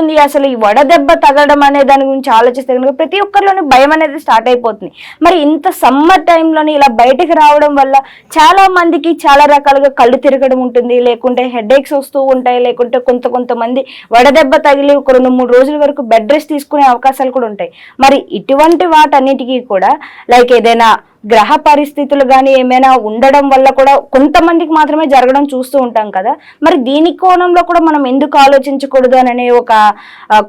ఉంది అసలు ఈ వడదెబ్బ తగలడం అనే దాని గురించి ఆలోచిస్తే కనుక ప్రతి ఒక్కరిలోని భయం అనేది స్టార్ట్ అయిపోతుంది. మరి ఇంత సమ్మర్ టైంలోని ఇలా బయటకు రావడం వల్ల చాలా మందికి చాలా రకాలుగా కళ్ళు తిరగడం ఉంటుంది. లేకుంటే హెడ్ ఏక్స్ వస్తూ ఉంటాయి. లేకుంటే కొంత కొంతమంది వడదెబ్బ తగిలి ఒక రెండు మూడు రోజుల వరకు బెడ్ రెస్ట్ తీసుకునే అవకాశాలు కూడా ఉంటాయి. మరి ఇటువంటి వాటన్నిటికీ కూడా లైక్ ఏదైనా గ్రహ పరిస్థితులు కానీ ఏమైనా ఉండడం వల్ల కూడా కొంతమందికి మాత్రమే జరగడం చూస్తూ ఉంటాం కదా. మరి దీని కోణంలో కూడా మనం ఎందుకు ఆలోచించకూడదు అనే ఒక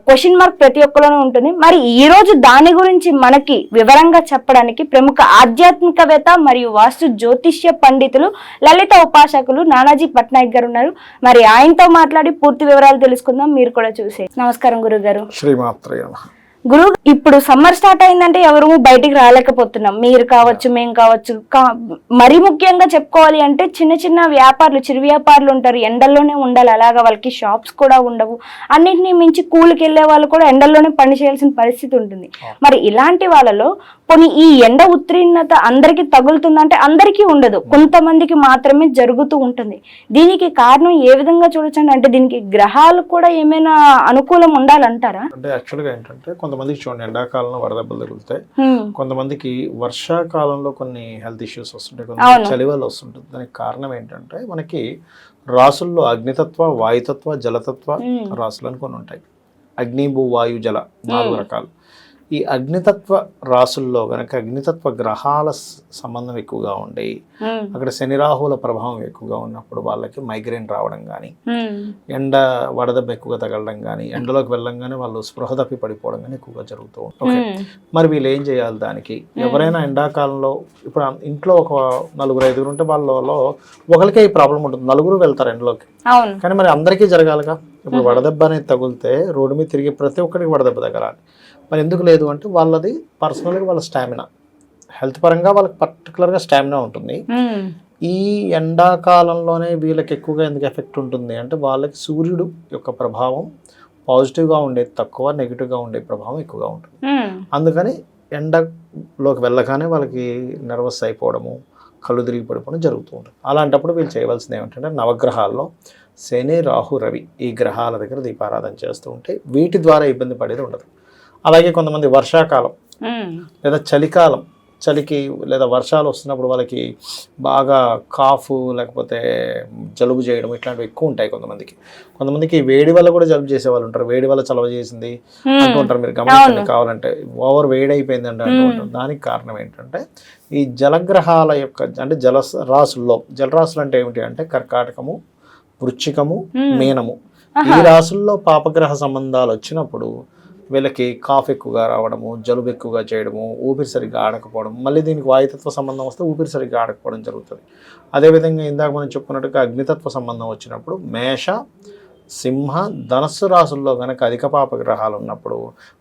క్వశ్చన్ మార్క్ ప్రతి ఒక్కరిలోనూ ఉంటుంది. మరి ఈ రోజు దాని గురించి మనకి వివరంగా చెప్పడానికి ప్రముఖ ఆధ్యాత్మికవేత్త మరియు వాస్తు జ్యోతిష్య పండితులు లలిత ఉపాసకులు నానాజీ పట్నాయక్ గారు ఉన్నారు. మరి ఆయనతో మాట్లాడి పూర్తి వివరాలు తెలుసుకుందాం. మీరు కూడా చూసే నమస్కారం గురుగారు. శ్రీమాత్రయ గురు ఇప్పుడు సమ్మర్ స్టార్ట్ అయిందంటే ఎవరు బయటికి రాలేకపోతున్నాం. మీరు కావచ్చు మేము కావచ్చు. కా- మరీ ముఖ్యంగా చెప్పుకోవాలి అంటే చిన్న చిన్న వ్యాపారులు చిరు వ్యాపారులు ఉంటారు. ఎండల్లోనే ఉండాలి. అలాగా వాళ్ళకి షాప్స్ కూడా ఉండవు. అన్నింటినీ మించి కూలికి వెళ్ళే వాళ్ళు కూడా ఎండల్లోనే పని చేయాల్సిన పరిస్థితి ఉంటుంది. మరి ఇలాంటి వాళ్ళలో కొన్ని ఈ ఎండ ఉత్తీర్ణత అందరికీ తగులుతుందంటే అందరికీ ఉండదు. కొంతమందికి మాత్రమే జరుగుతూ ఉంటుంది. దీనికి కారణం ఏ విధంగా చూడొచ్చండి? అంటే దీనికి గ్రహాలు కూడా ఏమైనా అనుకూలం ఉండాలంటారా? అంటే యాక్చువల్గా ఏంటంటే కొంతమందికి చూడండి ఎండాకాలంలో వడదెబ్బలు తగులుతాయి. కొంతమందికి వర్షాకాలంలో కొన్ని హెల్త్ ఇష్యూస్ వస్తుంటాయి. కొంతమంది చలివలు వస్తుంటుంది. దానికి కారణం ఏంటంటే మనకి రాసుల్లో అగ్నితత్వ వాయుతత్వ జలతత్వ. రాసులు అని కొన్ని ఉంటాయి. అగ్ని భూ వాయు జల నాలుగు రకాలు. ఈ అగ్నితత్వ రాసుల్లో గనక అగ్నితత్వ గ్రహాల సంబంధం ఎక్కువగా ఉండి. అక్కడ శని రాహుల ప్రభావం ఎక్కువగా ఉన్నప్పుడు వాళ్ళకి మైగ్రేన్ రావడం కానీ. ఎండ వడదెబ్బ ఎక్కువగా తగలడం కానీ ఎండలోకి వెళ్ళంగానే వాళ్ళు స్పృహ తప్పి పడిపోవడం కానీ ఎక్కువగా జరుగుతూ ఉంటుంది. మరి వీళ్ళు ఏం చేయాలి దానికి? ఎవరైనా ఎండాకాలంలో ఇప్పుడు ఇంట్లో ఒక నలుగురు ఐదుగురు ఉంటే వాళ్ళలో ఒకరికే ఈ ప్రాబ్లం ఉంటుంది. నలుగురు వెళ్తారు ఎండలోకి. కానీ మరి అందరికీ జరగాలిగా? ఇప్పుడు వడదెబ్బ అనేది తగిలితే రోడ్డు మీద తిరిగి ప్రతి ఒక్కరికి వడదెబ్బ తగలాలి. మరి ఎందుకు లేదు అంటే వాళ్ళది పర్సనల్గా వాళ్ళ స్టామినా. హెల్త్ పరంగా వాళ్ళకి పర్టికులర్గా స్టామినా ఉంటుంది. ఈ ఎండాకాలంలోనే వీళ్ళకి ఎక్కువగా ఎందుకు ఎఫెక్ట్ ఉంటుంది అంటే వాళ్ళకి సూర్యుడు యొక్క ప్రభావం పాజిటివ్గా ఉండేది తక్కువ నెగిటివ్గా ఉండే ప్రభావం ఎక్కువగా ఉంటుంది. అందుకని ఎండలోకి వెళ్ళగానే వాళ్ళకి నర్వస్ అయిపోవడము కళ్ళు తిరిగి పడిపోవడం జరుగుతూ ఉంటుంది. అలాంటప్పుడు వీళ్ళు చేయవలసింది ఏమిటంటే నవగ్రహాల్లో శని రాహు రవి ఈ గ్రహాల దగ్గర దీపారాధన చేస్తూ ఉంటే వీటి ద్వారా ఇబ్బంది పడేది ఉండదు. అలాగే కొంతమంది వర్షాకాలం. లేదా చలికాలం చలికి లేదా వర్షాలు వస్తున్నప్పుడు వాళ్ళకి బాగా కాఫ్ లేకపోతే జలుబు చేయడం ఇట్లాంటివి ఎక్కువ ఉంటాయి కొంతమందికి. కొంతమందికి వేడి వల్ల కూడా జలుబు చేసే వాళ్ళు ఉంటారు. వేడి వల్ల చలవ చేసింది అంటూ ఉంటారు. మీరు గమనించండి కావాలంటే ఓవర్ వేడి అయిపోయింది అంటే ఉంటారు. దానికి కారణం ఏంటంటే ఈ జలగ్రహాల యొక్క అంటే జల రాసుల్లో జలరాశులు అంటే ఏమిటి అంటే కర్కాటకము వృచ్చికము మీనము ఈ రాసుల్లో పాపగ్రహ సంబంధాలు వచ్చినప్పుడు వీళ్ళకి కాఫ్ ఎక్కువగా రావడము జలుబు ఎక్కువగా చేయడము ఊపిరి సరిగ్గా ఆడకపోవడం మళ్ళీ దీనికి వాయుతత్వ సంబంధం వస్తే ఊపిరి సరిగ్గా ఆడకపోవడం జరుగుతుంది అదేవిధంగా ఇందాక మనం చెప్పుకున్నట్టుగా అగ్నితత్వ సంబంధం వచ్చినప్పుడు మేష సింహ ధనస్సు రాసుల్లో కనుక అధిక పాపగ్రహాలు ఉన్నప్పుడు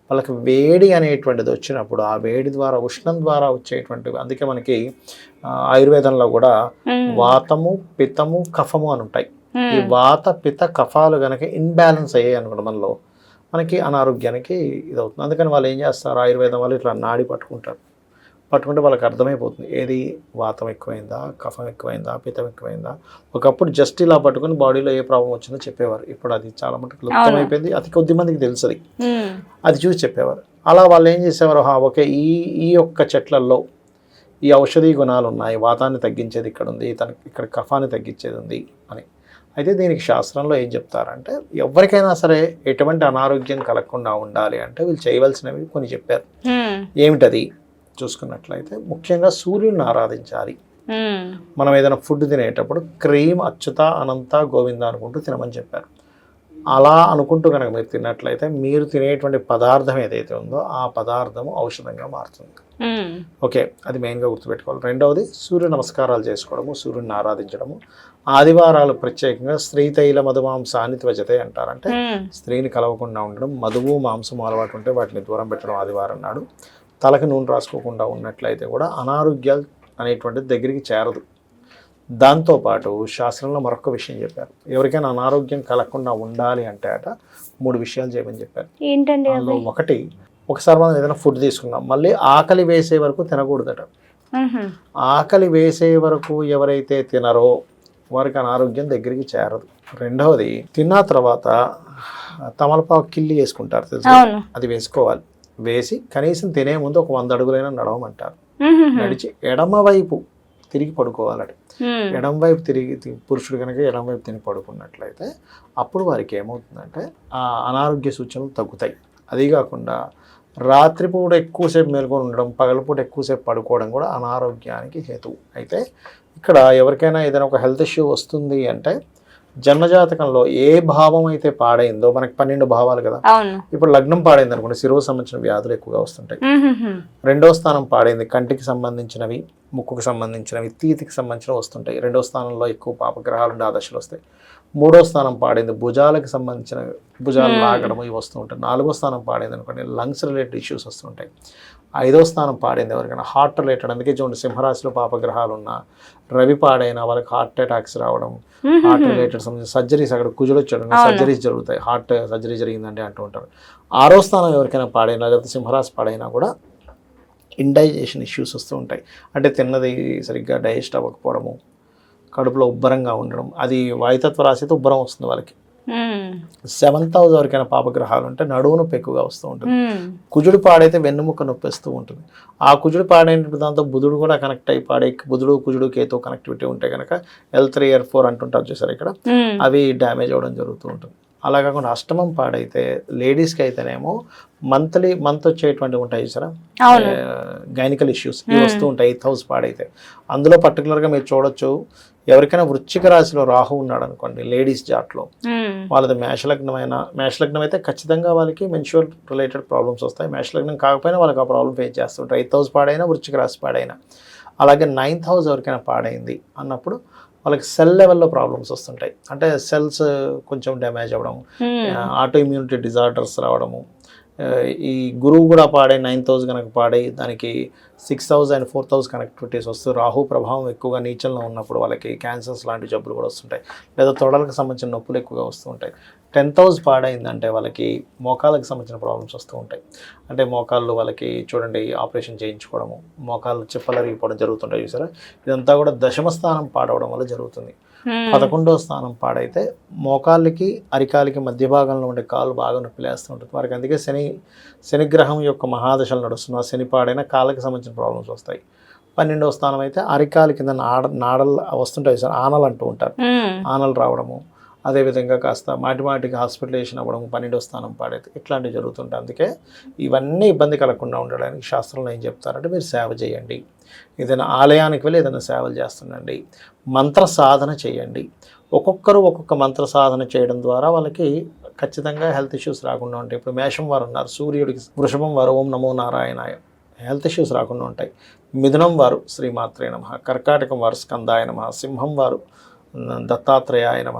వాళ్ళకి వేడి అనేటువంటిది వచ్చినప్పుడు ఆ వేడి ద్వారా ఉష్ణం ద్వారా వచ్చేటువంటివి అందుకే మనకి ఆయుర్వేదంలో కూడా. వాతము పిత్తము కఫము అని ఉంటాయి. ఈ వాత పిత కఫాలు కనుక ఇన్బ్యాలెన్స్ అయ్యాయి అనుకోండి మనలో మనకి అనారోగ్యానికి ఇది అవుతుంది అందుకని వాళ్ళు ఏం చేస్తారు ఆయుర్వేదం వాళ్ళు ఇట్లా నాడి పట్టుకుంటారు. పట్టుకుంటే వాళ్ళకి అర్థమైపోతుంది. ఏది? వాతం ఎక్కువైందా? కఫం ఎక్కువైందా? పితం ఎక్కువైందా? ఒకప్పుడు జస్ట్ ఇలా పట్టుకుని బాడీలో ఏ ప్రాబ్లం వచ్చిందో చెప్పేవారు. ఇప్పుడు అది చాలా మటుకు లుప్తమైపోయింది. అతి కొద్ది మందికి హ్మ్. అది చూసి చెప్పేవారు. అలా వాళ్ళు ఏం చేసేవారు? "హా, ఓకే ఈ ఈ యొక్క చెట్లల్లో ఈ ఔషధీ గుణాలు ఉన్నాయి వాతాన్ని తగ్గించేది ఇక్కడ ఉంది తనకి ఇక్కడ కఫాన్ని తగ్గించేది ఉంది అని. అయితే దీనికి శాస్త్రంలో ఏం చెప్తారంటే ఎవరికైనా సరే ఎటువంటి అనారోగ్యం కలగకుండా ఉండాలి అంటే వీళ్ళు చేయవలసినవి కొన్ని చెప్పారు. ఏమిటది చూసుకున్నట్లయితే ముఖ్యంగా సూర్యుడిని ఆరాధించాలి. మనం ఏదైనా ఫుడ్ తినేటప్పుడు క్రీమ్ అచ్యుత అనంత గోవింద అనుకుంటూ తినమని చెప్పారు అలా అనుకుంటూ కనుక మీరు తిన్నట్లయితే మీరు తినేటువంటి పదార్థం ఏదైతే ఉందో ఆ పదార్థము ఔషధంగా మారుతుంది. ఓకే అది మెయిన్గా గుర్తుపెట్టుకోవాలి. రెండవది సూర్య నమస్కారాలు చేసుకోవడము సూర్యుడిని ఆరాధించడము. ఆదివారాలు ప్రత్యేకంగా స్త్రీ తైల మధుమాంసాన్ని త్వజతే అంటారంటే. స్త్రీని కలవకుండా ఉండడం మధువు మాంసం అలవాటు ఉంటే వాటిని దూరం పెట్టడం ఆదివారం నాడు. తలకి నూనె రాసుకోకుండా ఉన్నట్లయితే కూడా అనారోగ్యాలు అనేటువంటిది దగ్గరికి చేరదు. దాంతోపాటు శాస్త్రంలో మరొక విషయం చెప్పారు. ఎవరికైనా అనారోగ్యం కలగకుండా ఉండాలి అంటే అట మూడు విషయాలు చేయమని చెప్పారు. ఏంటండి అందులో ఒకటి ఒకసారి మనం ఏదైనా ఫుడ్ తీసుకున్నాం మళ్ళీ ఆకలి వేసే వరకు తినకూడదట. ఆకలి వేసే వరకు ఎవరైతే తినరో వారికి అనారోగ్యం దగ్గరికి చేరదు. రెండవది తిన్న తర్వాత తమలపాకు కిల్లి వేసుకుంటారు తెలుసు? అది వేసుకోవాలి. వేసి కనీసం తినే ముందు ఒక వంద అడుగులైనా నడవమంటారు. నడిచి ఎడమ వైపు తిరిగి పడుకోవాలట. ఎడం వైపు తిరిగి పురుషుడు కనుక ఎడం వైపు తిని పడుకున్నట్లయితే అప్పుడు వారికి ఏమవుతుందంటే ఆ అనారోగ్య సూచనలు తగ్గుతాయి. అది కాకుండా రాత్రిపూట ఎక్కువసేపు మేల్కొని ఉండడం పగలపూట ఎక్కువసేపు పడుకోవడం కూడా అనారోగ్యానికి హేతువు. అయితే ఇక్కడ ఎవరికైనా ఏదైనా ఒక హెల్త్ ఇష్యూ వస్తుంది అంటే జన్మజాతకంలో ఏ భావం అయితే పాడైందో మనకి పన్నెండు భావాలు కదా? ఇప్పుడు లగ్నం పాడైంది అనుకోండి శిరోవు సంబంధించిన వ్యాధులు ఎక్కువగా వస్తుంటాయి. రెండవ స్థానం పాడైంది కంటికి సంబంధించినవి ముక్కుకు సంబంధించినవి తీతికి సంబంధించినవి వస్తుంటాయి. రెండవ స్థానంలో ఎక్కువ పాపగ్రహాలు దశలు వస్తాయి. మూడో స్థానం పాడైంది భుజాలకు సంబంధించిన భుజాలు. లాగడం ఇవి వస్తూ ఉంటాయి. నాలుగో స్థానం పాడైంది అనుకోండి లంగ్స్ రిలేటెడ్ ఇష్యూస్ వస్తుంటాయి ఐదో స్థానం పాడైంది ఎవరికైనా హార్ట్ రిలేటెడ్ అందుకే చూడండి సింహరాశిలో పాపగ్రహాలు ఉన్న రవి పాడైన వాళ్ళకి హార్ట్ అటాక్స్ రావడం హార్ట్. రిలేటెడ్ సంబంధించి సర్జరీస్ అక్కడ కుజులు వచ్చాడు. సర్జరీస్ జరుగుతాయి హార్ట్ సర్జరీ జరిగిందండి అంటూ ఉంటారు ఆరో స్థానం ఎవరికైనా పాడైనా లేకపోతే సింహరాశి పాడైనా కూడా ఇండైజేషన్ ఇష్యూస్ వస్తూ ఉంటాయి అంటే తిన్నది సరిగ్గా డైజెస్ట్ అవ్వకపోవడము కడుపులో ఉబ్బరంగా ఉండడం అది వాయుతత్వ రాశి అయితే ఉబ్బరం వస్తుంది వాళ్ళకి. సెవెంత్ హౌస్ ఎవరికైనా పాపగ్రహాలు ఉంటే నడువు నొప్పి ఎక్కువగా వస్తూ ఉంటుంది. కుజుడు పాడైతే వెన్నుముక్క నొప్పి వస్తూ ఉంటుంది ఆ కుజుడు పాడైనప్పుడు దాంతో బుధుడు కూడా కనెక్ట్ అయి పాడే బుధుడు కుజుడు కేతు కనెక్టివిటీ ఉంటే కనుక ఎల్ త్రీ ఎల్ ఫోర్ అంటుంటారు చూసారు ఇక్కడ మ్మ్. అవి డ్యామేజ్ అవ్వడం జరుగుతూ ఉంటుంది అలా కాకుండా అష్టమం పాడైతే లేడీస్కి అయితేనేమో మంత్లీ మంత్ వచ్చేటువంటి ఉంటాయి అవును. గైనికల్ ఇష్యూస్ ఇవి వస్తూ ఉంటాయి ఎయిత్ హౌస్ పాడైతే. అందులో పర్టికులర్గా మీరు చూడొచ్చు ఎవరికైనా వృశ్చిక రాశిలో రాహు ఉన్నాడు అనుకోండి లేడీస్ జాట్లో. వాళ్ళది మేషలగ్నమైన మేషలగ్నం అయితే ఖచ్చితంగా వాళ్ళకి మెన్షువల్ రిలేటెడ్ ప్రాబ్లమ్స్ వస్తాయి. మేషలగ్నం కాకపోయినా వాళ్ళకి ఆ ప్రాబ్లం ఫేస్ చేస్తుంటారు. ఎయిత్ హౌస్ పాడైనా వృశ్చిక రాశి పాడైనా. అలాగే నైన్త్ హౌస్ ఎవరికైనా పాడైంది అన్నప్పుడు వాళ్ళకి సెల్ లెవెల్లో ప్రాబ్లమ్స్ వస్తుంటాయి అంటే సెల్స్ కొంచెం డ్యామేజ్ అవ్వడం. ఆటో ఇమ్యూనిటీ డిజార్డర్స్ రావడము ఈ గురువు కూడా పాడే నైన్ థౌజండ్ కనుక పాడే దానికి six thousand and four thousand connectivities వస్తూ రాహు ప్రభావం ఎక్కువగా నీచల్లో ఉన్నప్పుడు వాళ్ళకి క్యాన్సర్స్ లాంటి జబ్బులు కూడా వస్తుంటాయి. లేదా తొడలకు సంబంధించిన నొప్పులు ఎక్కువగా వస్తూ ఉంటాయి. టెన్ థౌజ్ పాడైందంటే వాళ్ళకి మోకాళ్ళకి సంబంధించిన ప్రాబ్లమ్స్ వస్తూ ఉంటాయి. అంటే మోకాళ్ళు వాళ్ళకి చూడండి ఆపరేషన్ చేయించుకోవడము మోకాళ్ళు చెప్పలరిగిపోవడం జరుగుతుంటాయి చూసారా? ఇదంతా కూడా దశమ స్థానం పాడవడం వల్ల జరుగుతుంది. పదకొండో స్థానం పాడైతే మోకాళ్ళకి అరికాలికి మధ్య భాగంలో ఉండే కాలు బాగా నొప్పి లేస్తూ ఉంటుంది. వారికి అందుకే శని శనిగ్రహం యొక్క మహాదశలు నడుస్తున్న శని పాడైన కాళ్ళకి సంబంధించిన ప్రాబ్లమ్స్ వస్తాయి. పన్నెండవ స్థానం అయితే అరికాలి కింద నాడ నాడలు వస్తుంటాయి సార్ ఆనలు అంటూ ఉంటారు. మ్మ్. ఆనలు రావడము అదేవిధంగా కాస్త మాటిమాటికి హాస్పిటలైజేషన్ అవ్వడం పన్నెండవ స్థానం పాడైతే ఇట్లాంటివి జరుగుతుంటాయి అందుకే ఇవన్నీ ఇబ్బంది కలగకుండా ఉండడానికి శాస్త్రంలో ఏం చెప్తారంటే మీరు సేవ చేయండి. ఏదైనా ఆలయానికి వెళ్ళి ఏదైనా సేవలు చేస్తుండండి. మంత్ర సాధన చేయండి. ఒక్కొక్కరు ఒక్కొక్క మంత్ర సాధన చేయడం ద్వారా వాళ్ళకి ఖచ్చితంగా హెల్త్ ఇష్యూస్ రాకుండా ఉంటాయి. ఇప్పుడు మేషం వారు ఉన్నారు సూర్యుడికి వృషభం వారు ఓం నమో నారాయణాయ హెల్త్ ఇష్యూస్ రాకుండా ఉంటాయి. మిథునం వారు శ్రీమాత్రే నమ కర్కాటకం వారు స్కందాయ నమ సింహం వారు దత్తాత్రేయాయ నమ